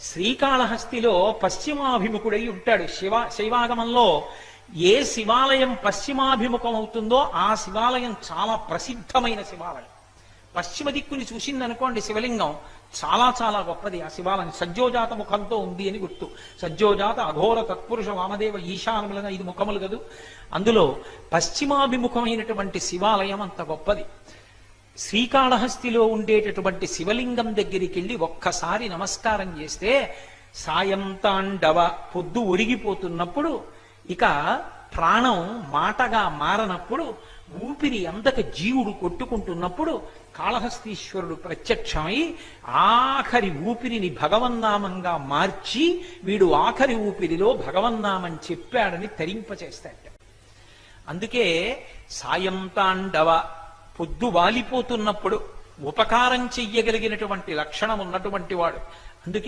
శ్రీకాళహస్తిలో పశ్చిమాభిముఖుడై ఉంటాడు. శివ శైవాగమంలో ఏ శివాలయం పశ్చిమాభిముఖం అవుతుందో ఆ శివాలయం చాలా ప్రసిద్ధమైన శివాలయం. పశ్చిమ దిక్కుని చూసిందనుకోండి శివలింగం చాలా చాలా గొప్పది. ఆ శివాలయం సజ్జోజాత ముఖంతో ఉంది అని గుర్తు. సజ్జోజాత అఘోర తత్పురుష వామదేవ ఈశానములుగా ఐదు ముఖములు కదూ. అందులో పశ్చిమాభిముఖమైనటువంటి శివాలయం అంత గొప్పది. శ్రీకాళహస్తిలో ఉండేటటువంటి శివలింగం దగ్గరికి వెళ్ళి ఒక్కసారి నమస్కారం చేస్తే సాయంతాండవ పొద్దు ఒరిగిపోతున్నప్పుడు ఇక ప్రాణం మాటగా మారనప్పుడు ఊపిరి అందక జీవుడు కొట్టుకుంటున్నప్పుడు కాళహస్తీశ్వరుడు ప్రత్యక్షమై ఆఖరి ఊపిరిని భగవన్నామంగా మార్చి వీడు ఆఖరి ఊపిరిలో భగవన్నామం చెప్పాడని తరింపచేస్తాడు అందుకే సాయంతాండవ పొద్దు వాలిపోతున్నప్పుడు ఉపకారం చెయ్యగలిగినటువంటి లక్షణం ఉన్నటువంటి వాడు. అందుకే